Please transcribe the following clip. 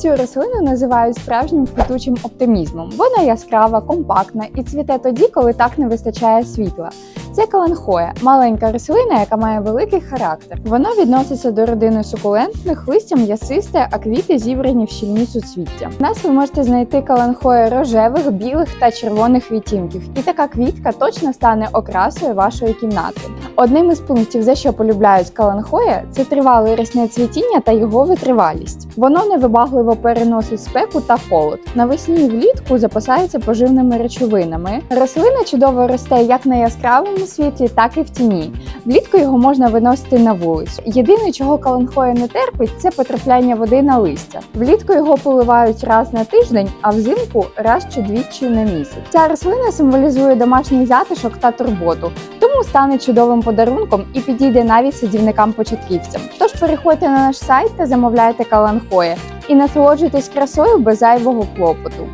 Цю рослину називають справжнім квітучим оптимізмом. Вона яскрава, компактна і цвіте тоді, коли так не вистачає світла. Це каланхоя, маленька рослина, яка має великий характер. Вона відноситься до родини сукулентних, листя м'ясисте, а квіти зібрані в щільні суцвіття. У нас ви можете знайти каланхої рожевих, білих та червоних відтінків, і така квітка точно стане окрасою вашої кімнати. Одним із пунктів, за що полюбляють каланхоя, це тривале рясне цвітіння та його витривалість. Воно невибагливо переносить спеку та холод. Навесні і влітку запасається поживними речовинами. Рослина чудово росте як на яскравому світлі, так і в тіні. Влітку його можна виносити на вулицю. Єдине, чого каланхоя не терпить, це потрапляння води на листя. Влітку його поливають раз на тиждень, а взимку раз чи двічі на місяць. Ця рослина символізує домашній затишок та турботу, тому стане чудовим подарунком і підійде навіть садівникам-початківцям. Тож переходьте на наш сайт та замовляйте каланхоя і насолоджуйтесь красою без зайвого клопоту.